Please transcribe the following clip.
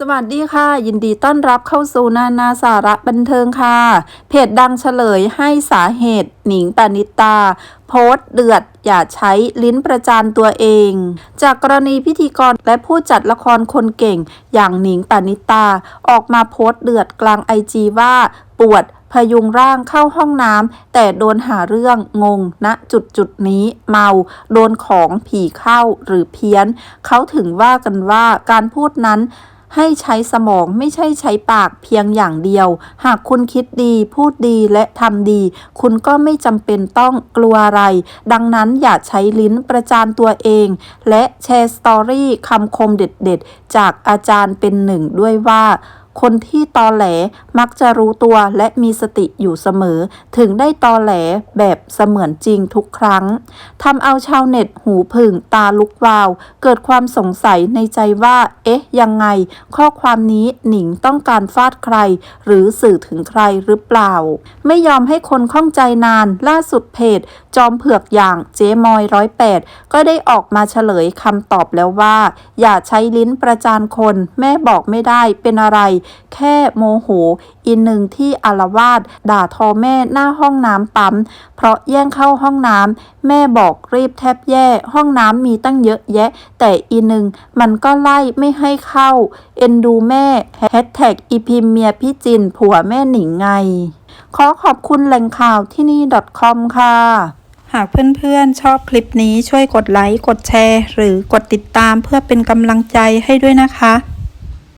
สวัสดีค่ะ ยินดีต้อนรับเข้าสู่นานาสาระบันเทิงค่ะ เพจดังเฉลยให้สาเหตุ หนิงปณิตา โพสต์เดือด อย่าใช้ลิ้นประจานตัวเอง จากกรณีพิธีกรและผู้จัดละครคนเก่ง อย่างหนิงปณิตา ออกมาโพสต์เดือดกลางไอจีว่า ปวดพยุงร่างเข้าห้องน้ำแต่โดนหาเรื่องงงณจุดจุดนี้เมา โดนของผีเข้าหรือเพี้ยน เขาถึงว่ากันว่าการพูดนั้น ให้ใช้สมองไม่ใช่ใช้ปากเพียงอย่างเดียว หากคุณคิดดี พูดดีและทำดี คุณก็ไม่จำเป็นต้องกลัวอะไร ดังนั้นอย่าใช้ลิ้นประจานตัวเอง และแชร์สตอรี่คำคมเด็ดๆ จากอาจารย์เป็นหนึ่งด้วยว่า คนที่ตอแหลมักจะรู้ตัวและมีสติอยู่เสมอ ถึงได้ตอแหลแบบเสมือนจริงทุกครั้งทำเอาชาวเน็ตหูผึ่งตาลุกวาว เกิดความสงสัยในใจว่า เอ๊ะ ยังไง ข้อความนี้หนิงต้องการฟาดใคร หรือสื่อถึงใครหรือเปล่า ไม่ยอมให้คนข้องใจนานล่าสุดเพจ จอมเผือกอย่างเจ๊มอยร้อยแปดก็ได้ออกมาเฉลยคำตอบแล้วว่า อย่าใช้ลิ้นประจานคน แม่บอกไม่ได้เป็นอะไรแค่โมโหอีหนึ่งที่อารวาสด่าทอแม่หน้าห้องน้ำปั๊ม เพราะแย่งเข้าห้องน้ำแม่บอกรีบแทบแย่ ห้องน้ำมีตั้งเยอะแยะ แต่อีหนึ่งมันก็ไล่ไม่ให้เข้า เอ็นดูแม่แฮชแท็กอีพิมเมียพี่จินผัวแม่หนิงไง ขอขอบคุณแหล่งข่าวที่นี่ .com ค่ะ หากเพื่อนๆ ชอบคลิปนี้ช่วยกดไลค์ กดแชร์ หรือกดติดตามเพื่อเป็นกำลังใจให้ด้วยนะคะ